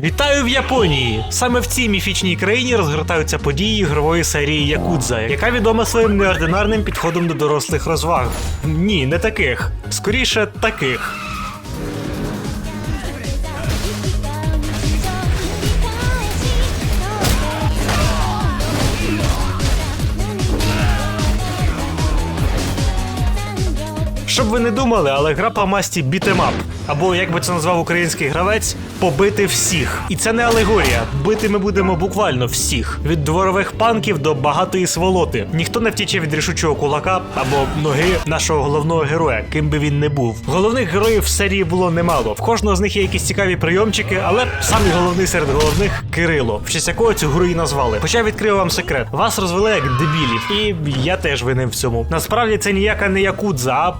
Вітаю в Японії! Саме в цій міфічній країні розгортаються події ігрової серії Якудза, яка відома своїм неординарним підходом до дорослих розваг. Ні, не таких. Скоріше таких. Щоб ви не думали, але гра по масті бітемап, або як би це назвав український гравець, побити всіх. І це не алегорія. Бити ми будемо буквально всіх. Від дворових панків до багатої сволоти. Ніхто не втіче від рішучого кулака або ноги нашого головного героя, ким би він не був. Головних героїв в серії було немало. В кожного з них є якісь цікаві прийомчики, але самий головний серед головних Кирило, в честь якого цю гру і назвали. Хоча відкрию вам секрет: вас розвели як дебілів, і я теж винен в цьому. Насправді це ніяка не якудза, а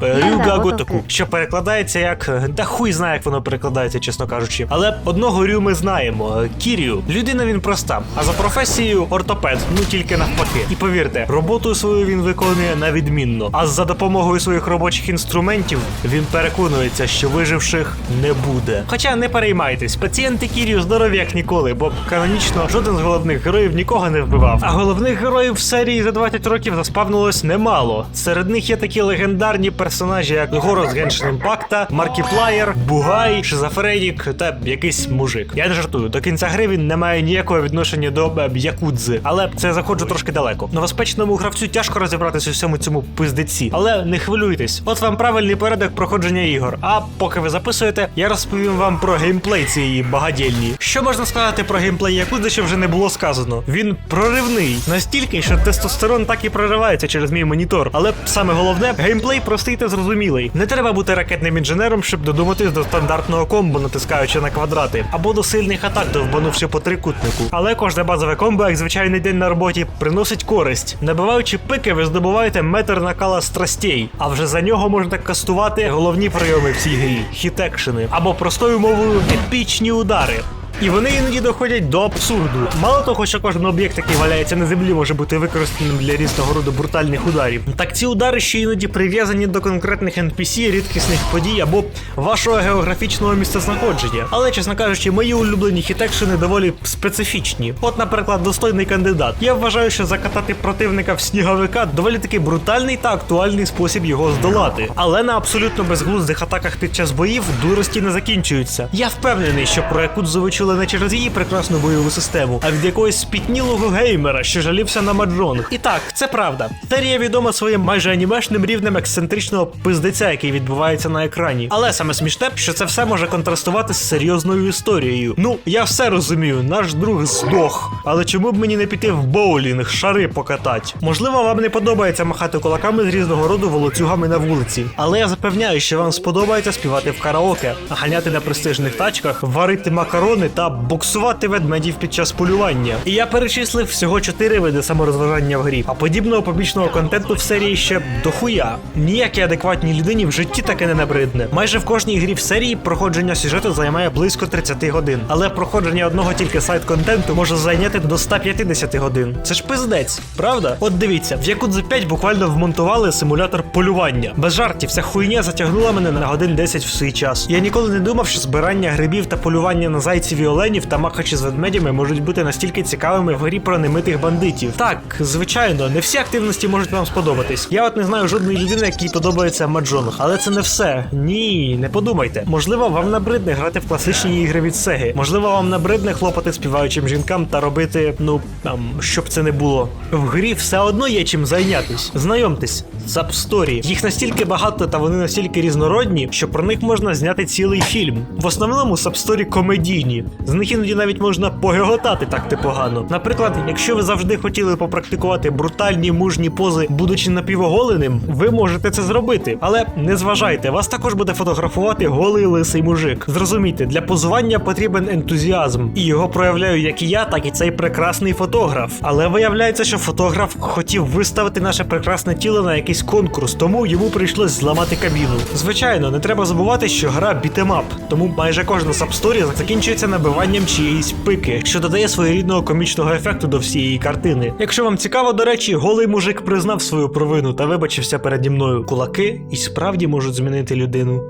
Рюга Готоку, що перекладається як та хуй знає, як воно перекладається, чесно кажучи. Але одного Рю ми знаємо: Кірю. Людина він проста, а за професією ортопед, ну тільки навпаки. І повірте, роботу свою він виконує на відмінно. А за допомогою своїх робочих інструментів він переконується, що виживших не буде. Хоча не переймайтесь, пацієнти Кірю здорові як ніколи, бо канонічно жоден з головних героїв нікого не вбивав. А головних героїв в серії за 20 років заспавнилось немало. Серед них є такі легендарні персонажі, як Горос Геншин Імпакта, Маркіплаєр, Бугай, Шизофренік та якийсь мужик. Я не жартую, до кінця гри він не має ніякого відношення до е, якудзи, але це заходжу трошки далеко. Новоспечному гравцю тяжко розібратися у всьому цьому пиздеці. Але не хвилюйтесь, от вам правильний порядок проходження ігор. А поки ви записуєте, я розповім вам про геймплей цієї багадільні. Що можна сказати про геймплей Якудзи, що вже не було сказано? Він проривний настільки, що тестостерон так і проривається через мій монітор. Але саме головне, геймплей простий та зрозумілий. Не треба бути ракетним інженером, щоб додуматись до стандартного комбо, натискаючи на квадрати, або до сильних атак, довбанувши по трикутнику. Але кожне базове комбо, як звичайний день на роботі, приносить користь. Набиваючи пики, ви здобуваєте метр накала страстей, а вже за нього можна кастувати головні прийоми в цій грі хітекшени, або простою мовою епічні удари. І вони іноді доходять до абсурду. Мало того, що кожен об'єкт, який валяється на землі, може бути використаним для різного роду брутальних ударів. Так ці удари ще іноді прив'язані до конкретних NPC, рідкісних подій або вашого географічного місцезнаходження. Але, чесно кажучи, мої улюблені хітекшени доволі специфічні. От, наприклад, достойний кандидат. Я вважаю, що закатати противника в сніговика доволі таки брутальний та актуальний спосіб його здолати. Але на абсолютно безглуздих атаках під час боїв дурості не закінчуються. Я впевнений, що про Якудзу ви не через її прекрасну бойову систему, а від якогось спітнілого геймера, що жалівся на маджонг. І так, це правда. Серія відома своїм майже анімешним рівнем ексцентричного пиздеця, який відбувається на екрані. Але саме смішне, що це все може контрастувати з серйозною історією. Ну, я все розумію, наш друг здох. Але чому б мені не піти в боулінг, шари покатати? Можливо, вам не подобається махати кулаками з різного роду волоцюгами на вулиці. Але я запевняю, що вам сподобається співати в караоке, ганяти на престижних тачках, варити макарони та боксувати ведмедів під час полювання. І я перечислив всього чотири види саморозважання в грі, а подібного побічного контенту в серії ще дохуя. Ніякій адекватній людині в житті таке не набридне. Майже в кожній грі в серії проходження сюжету займає близько 30 годин, але проходження одного тільки сайт-контенту може зайняти до 150 годин. Це ж пиздець, правда? От дивіться, в Yakuza 5 буквально вмонтували симулятор полювання. Без жартів, ця хуйня затягнула мене на годин 10 в свій час. Я ніколи не думав, що збирання грибів та полювання на зайців і оленів та махачі з ведмедями можуть бути настільки цікавими в грі про немитих бандитів. Так, звичайно, не всі активності можуть вам сподобатись. Я от не знаю жодної людини, якій подобається маджонг, але це не все. Ні, не подумайте. Можливо, вам набридне грати в класичні ігри від Сеги. Можливо, вам набридне хлопати співаючим жінкам та робити, ну там, щоб це не було. В грі все одно є чим зайнятись. Знайомтесь, Сабсторі. Їх настільки багато та вони настільки різнородні, що про них можна зняти цілий фільм. В основному сабсторі комедійні. З них іноді навіть можна погеготати так ти погано. Наприклад, якщо ви завжди хотіли попрактикувати брутальні мужні пози, будучи напівоголеним, ви можете це зробити. Але не зважайте, вас також буде фотографувати голий лисий мужик. Зрозумійте, для позування потрібен ентузіазм, і його проявляю як і я, так і цей прекрасний фотограф. Але виявляється, що фотограф хотів виставити наше прекрасне тіло на якийсь конкурс, тому йому прийшлось зламати кабіну. Звичайно, не треба забувати, що гра бітемап, тому майже кожна сабсторі закінчується набиванням чиєїсь пики, що додає своєрідного комічного ефекту до всієї картини. Якщо вам цікаво, до речі, голий мужик признав свою провину та вибачився переді мною. Кулаки і справді можуть змінити людину.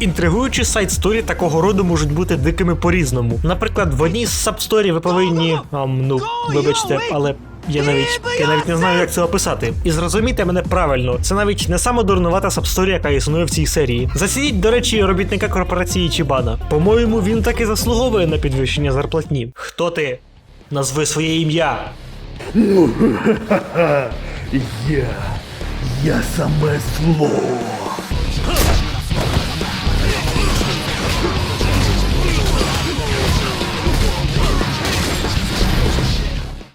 Інтригуючі сайт сторі такого роду можуть бути дикими по-різному. Наприклад, в одній з сабсторі ви повинні. ам, ну, вибачте, але. Я навіть я навіть не знаю, як це описати. І зрозумійте мене правильно, це навіть не сама дурнувата сабсторія, яка існує в цій серії. Зацініть, до речі, робітника корпорації Чібана. По-моєму, він таки заслуговує на підвищення зарплатні. Хто ти? Назви своє ім'я. Я. Я саме зло.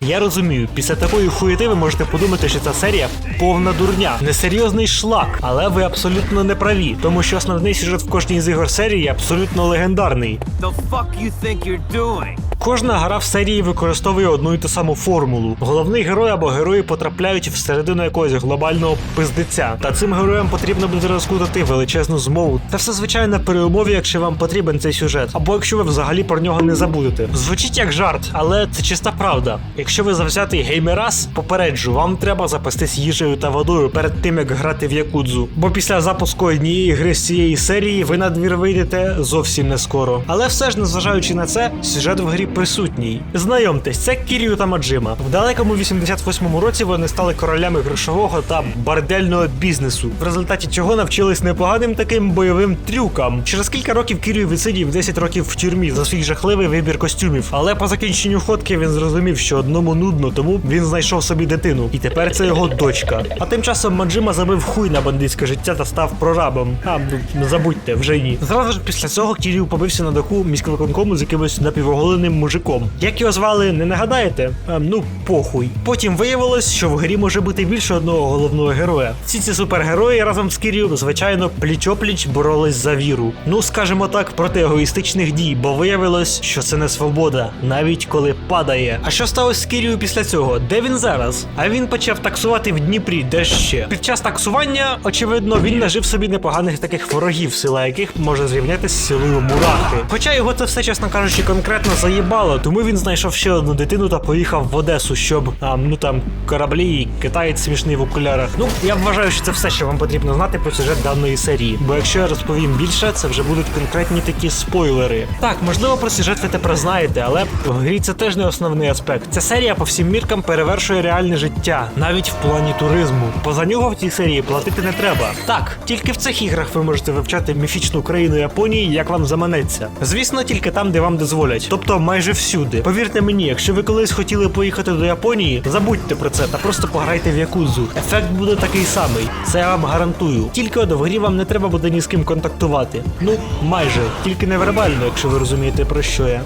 Я розумію, після такої хуєти ви можете подумати, що ця серія повна дурня, несерйозний шлак, але ви абсолютно не праві, тому що основний сюжет в кожній з ігор серії абсолютно легендарний. the fuck you think you're doing? Кожна гра в серії використовує одну і ту саму формулу. Головний герой або герої потрапляють всередину якогось глобального пиздеця. Та цим героям потрібно буде розкутати величезну змову. Та все звичайно при умові, якщо вам потрібен цей сюжет, або якщо ви взагалі про нього не забудете. Звучить як жарт, але це чиста правда. Якщо ви завзятий геймерас, попереджу, вам треба запастись їжею та водою перед тим як грати в якудзу. Бо після запуску однієї гри з цієї серії ви на двір вийдете зовсім не скоро. Але все ж, незважаючи на це, сюжет в грі присутній. Знайомтесь, це Кірію та Маджима. В далекому 88-му році вони стали королями грошового та бордельного бізнесу, в результаті чого навчились непоганим таким бойовим трюкам. Через кілька років Кірію відсидів 10 років в тюрмі за свій жахливий вибір костюмів. Але по закінченню ходки він зрозумів, що одному нудно, тому він знайшов собі дитину. І тепер це його дочка. А тим часом Маджима забив хуй на бандитське життя та став прорабом. А ну забудьте, вже ні. Зразу ж після цього Кірію побився на даху міськвиконкому з якимось напівоголеним мужиком. Як його звали, не нагадаєте? А, ну похуй. Потім виявилось, що в грі може бути більше одного головного героя. Всі ці супергерої разом з Кірію, звичайно, пліч-опліч боролись за віру. Ну, скажімо так, проти егоїстичних дій, бо виявилось, що це не свобода, навіть коли падає. А що сталося з Кірію після цього? Де він зараз? А він почав таксувати в Дніпрі, де ще. Під час таксування, очевидно, він нажив собі непоганих таких ворогів, сила яких може зрівняти з силою мурахи. Хоча його це все, чесно кажучи, конкретно заїбало, тому він знайшов ще одну дитину та поїхав в Одесу, щоб а, ну там кораблі і китаєць смішний в окулярах. Ну я вважаю, що це все, що вам потрібно знати про сюжет даної серії. Бо якщо я розповім більше, це вже будуть конкретні такі спойлери. Так, можливо, про сюжет ви тепер знаєте, але в грі це теж не основний аспект. Ця серія по всім міркам перевершує реальне життя, навіть в плані туризму. Поза нього в цій серії платити не треба. Так, тільки в цих іграх ви можете вивчати міфічну країну Японії, як вам заманеться. Звісно, тільки там, де вам дозволять. Тобто майже всюди. Повірте мені, якщо ви колись хотіли поїхати до Японії, забудьте про це та просто пограйте в якудзу. Ефект буде такий самий. Це я вам гарантую. Тільки от в грі вам не треба буде ні з ким контактувати. Ну, майже, тільки невербально, якщо ви розумієте про що я.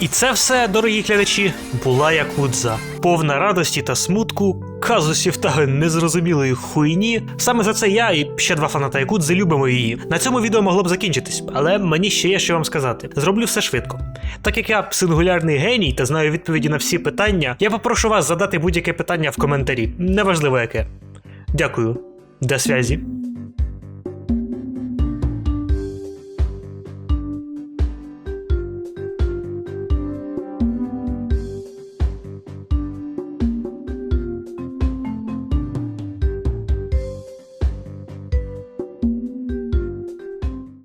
І це все, дорогі глядачі, була Якудза. Повна радості та смутку, казусів та незрозумілої хуйні. Саме за це я і ще два фаната Якудзи любимо її. На цьому відео могло б закінчитись, але мені ще є що вам сказати. Зроблю все швидко. Так як я сингулярний геній та знаю відповіді на всі питання, я попрошу вас задати будь-яке питання в коментарі, неважливо яке. Дякую. До связі.